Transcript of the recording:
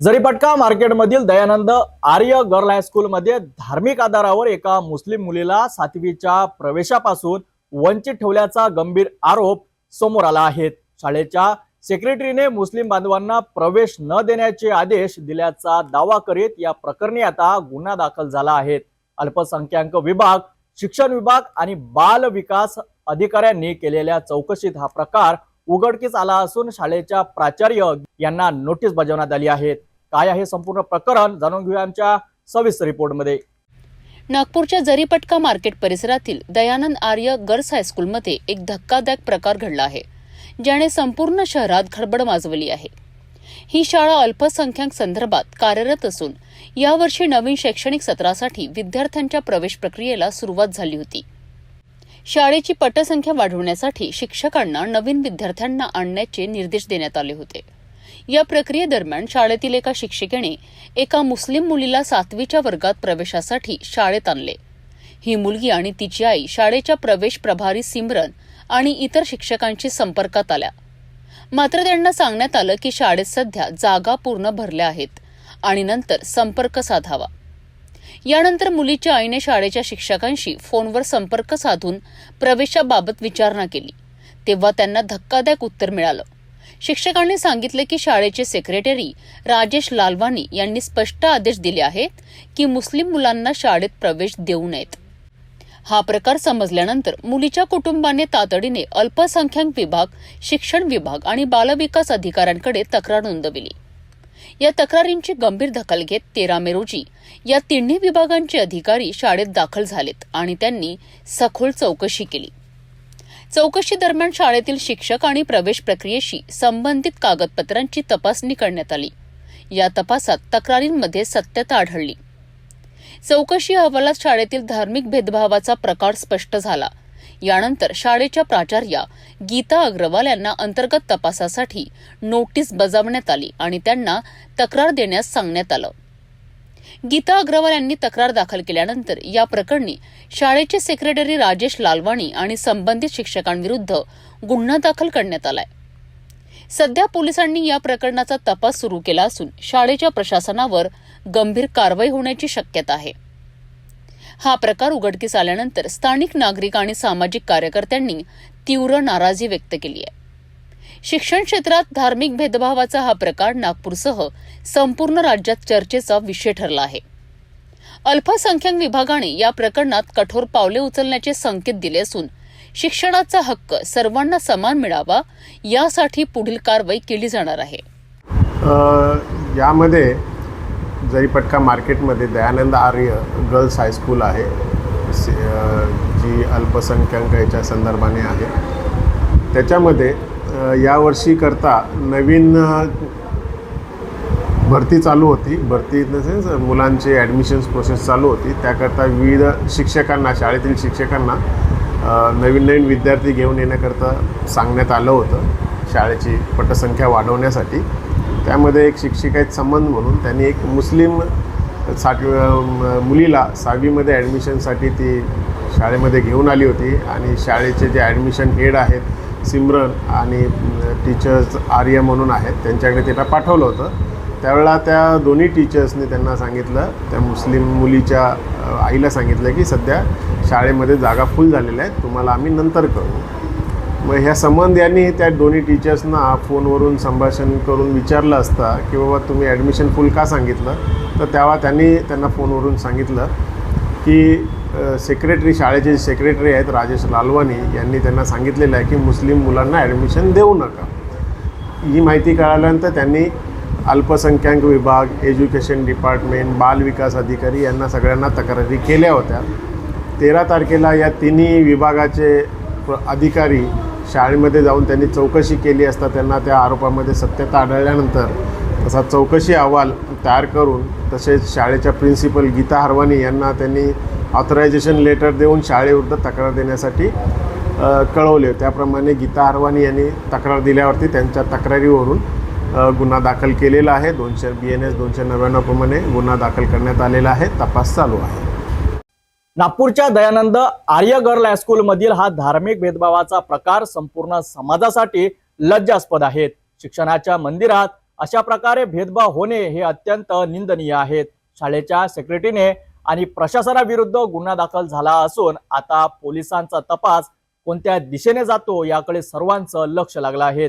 जरीपटका मार्केटमधील दयानंद आर्य गर्ल हायस्कूलमध्ये धार्मिक आधारावर एका मुस्लिम मुलीला सातवीच्या प्रवेशापासून वंचित ठेवल्याचा गंभीर आरोप समोर आला आहे. शाळेच्या सेक्रेटरीने मुस्लिम बांधवांना प्रवेश न देण्याचे आदेश दिल्याचा दावा करीत या प्रकरणी आता गुन्हा दाखल झाला आहे. अल्पसंख्याक विभाग शिक्षण विभाग आणि बाल विकास अधिकाऱ्यांनी केलेल्या चौकशीत हा प्रकार उघडकीस आला असून शाळेच्या प्राचार्य यांना नोटीस बजावण्यात आली आहे. काय आहे संपूर्ण प्रकरण जाणून घेऊया आमच्या सविस्तर रिपोर्टमध्ये. नागपूरच्या जरीपटका मार्केट परिसरातील दयानंद आर्य गर्ल्स हायस्कूलमध्ये एक धक्कादायक प्रकार घडला आहे ज्याने संपूर्ण शहरात खळबळ माजवली आहे. ही शाळा अल्पसंख्याक संदर्भात कार्यरत असून यावर्षी नवीन शैक्षणिक सत्रासाठी विद्यार्थ्यांच्या प्रवेश प्रक्रियेला सुरुवात झाली होती. शाळेची पटसंख्या वाढवण्यासाठी शिक्षकांना नवीन विद्यार्थ्यांना आणण्याचे निर्देश देण्यात आले होते. या प्रक्रियेदरम्यान शाळेतील एका शिक्षिकेने एका मुस्लिम मुलीला सातवीच्या वर्गात प्रवेशासाठी शाळेत आणले. ही मुलगी आणि तिची आई शाळेच्या प्रवेश प्रभारी सिमरन आणि इतर शिक्षकांशी संपर्कात आल्या. मात्र त्यांना सांगण्यात आलं की शाळेत सध्या जागा पूर्ण भरल्या आहेत आणि नंतर संपर्क साधावा. यानंतर मुलीच्या आईने शाळेच्या शिक्षकांशी फोनवर संपर्क साधून प्रवेशाबाबत विचारणा केली. तेव्हा त्यांना धक्कादायक उत्तर मिळालं. शिक्षकांनी सांगितले की शाळेचे सेक्रेटरी राजेश लालवानी यांनी स्पष्ट आदेश दिले आहेत की मुस्लिम मुलांना शाळेत प्रवेश देऊ नयेत. हा प्रकार समजल्यानंतर मुलीच्या कुटुंबाने तातडीने अल्पसंख्याक विभाग शिक्षण विभाग आणि बालविकास अधिकाऱ्यांकडे तक्रार नोंदविली. या तक्रारींची गंभीर दखल घेत तेरा मे रोजी या तिन्ही विभागांचे अधिकारी शाळेत दाखल झालेत आणि त्यांनी सखोल चौकशी केली. चौकशी दरम्यान शाळेतील शिक्षक आणि प्रवेश प्रक्रियेशी संबंधित कागदपत्रांची तपासणी करण्यात आली. या तपासात तक्रारींमध्ये सत्यता आढळली. चौकशी अहवालात शाळेतील धार्मिक भेदभावाचा प्रकार स्पष्ट झाला. यानंतर शाळेच्या प्राचार्या गीता अग्रवाल यांना अंतर्गत तपासासाठी नोटीस बजावण्यात आली आणि त्यांना तक्रार देण्यास सांगण्यात आलं. गीता अग्रवाल यांनी तक्रार दाखल केल्यानंतर या प्रकरणी शाळेचे सेक्रेटरी राजेश लालवाणी आणि संबंधित शिक्षकांविरुद्ध गुन्हा दाखल करण्यात आलाय. सध्या पोलिसांनी या प्रकरणाचा तपास सुरू केला असून शाळेच्या प्रशासनावर गंभीर कारवाई होण्याची शक्यता आहे. हा प्रकार उघडकीस आल्यानंतर स्थानिक नागरिक आणि सामाजिक कार्यकर्त्यांनी तीव्र नाराजी व्यक्त केली आहे. शिक्षण क्षेत्रात धार्मिक भेदभावाचा हा प्रकार नागपूरसह संपूर्ण राज्यात चर्चेचा विषय ठरला आहे. अल्पसंख्याक विभागाने या प्रकरणात कठोर पावले उचलण्याचे संकेत दिले असून शिक्षणाचा हक्क सर्वांना समान मिळावा यासाठी पुढील कारवाई केली जाणार आहे. यामध्ये जरीपटका मार्केटमध्ये दयानंद आर्य गर्ल्स हायस्कूल आहे जी अल्पसंख्याक याच्या संदर्भाने आहे त्याच्यामध्ये यावर्षीकरता नवीन भरती चालू होती. भरती इन द सेन्स मुलांची ॲडमिशन्स प्रोसेस चालू होती. त्याकरता विविध शिक्षकांना शाळेतील शिक्षकांना नवीन नवीन विद्यार्थी घेऊन येण्याकरता सांगण्यात आलं होतं शाळेची पटसंख्या वाढवण्यासाठी. त्यामध्ये एक शिक्षिका संबंध म्हणून त्यांनी एक मुस्लिमसाठी मुलीला सहावीमध्ये ॲडमिशनसाठी ती शाळेमध्ये घेऊन आली होती. आणि शाळेचे जे ॲडमिशन हेड आहेत सिमरन आणि टीचर्स आर्य म्हणून आहेत. त्यांच्याकडे तिला पाठवलं होतं. त्यावेळेला त्या दोन्ही टीचर्सनी त्यांना सांगितलं त्या मुस्लिम मुलीच्या आईला सांगितलं की सध्या शाळेमध्ये जागा फुल झालेल्या आहेत तुम्हाला आम्ही नंतर करू. मग ह्या संबंध यांनी त्या दोन्ही टीचर्सना फोनवरून संभाषण करून विचारलं असता की बाबा तुम्ही ॲडमिशन फुल का सांगितलं? तर तेव्हा त्यांनी त्यांना फोनवरून सांगितलं की सेक्रेटरी शाळेचे सेक्रेटरी आहेत राजेश लालवानी यांनी त्यांना सांगितलेलं आहे की मुस्लिम मुलांना ॲडमिशन देऊ नका. ही माहिती कळाल्यानंतर त्यांनी अल्पसंख्याक विभाग एज्युकेशन डिपार्टमेंट बाल विकास अधिकारी यांना सगळ्यांना तक्रारी केल्या होत्या. तेरा तारखेला या तिन्ही विभागाचे अधिकारी शाळेमध्ये जाऊन त्यांनी चौकशी केली असता त्यांना त्या आरोपामध्ये सत्यता आढळल्यानंतर तसा चौकशी अहवाल तयार करून तसेच शाळेच्या प्रिन्सिपल गीता हरवानी यांना त्यांनी ऑथरायझेशन लेटर देऊन शाळेविरुद्ध तक्रार देण्यासाठी कळवले त्याप्रमाणे गीता आरवानी यांनी तक्रार दिल्यावरती त्यांच्या तक्रारीवरून गुन्हा दाखल केलेला आहे. दोनशे बी एन एस दोनशे नव्याण्णवप्रमाणे गुन्हा दाखल करण्यात आलेला आहे. तपास चालू आहे. नागपूरच्या दयानंद आर्य गर्ल हायस्कूलमधील हा धार्मिक भेदभावाचा प्रकार संपूर्ण समाजासाठी लज्जास्पद आहे शिक्षणाच्या मंदिरात अशा प्रकारे भेदभाव होणे हे अत्यंत निंदनीय आहेत. शाळेच्या सेक्रेटरीने आणि प्रशासनाविरुद्ध गुन्हा दाखल झाला असून आता पोलिसांचा तपास कोणत्या दिशेने जातो याकडे सर्वांचं लक्ष लागलं आहे.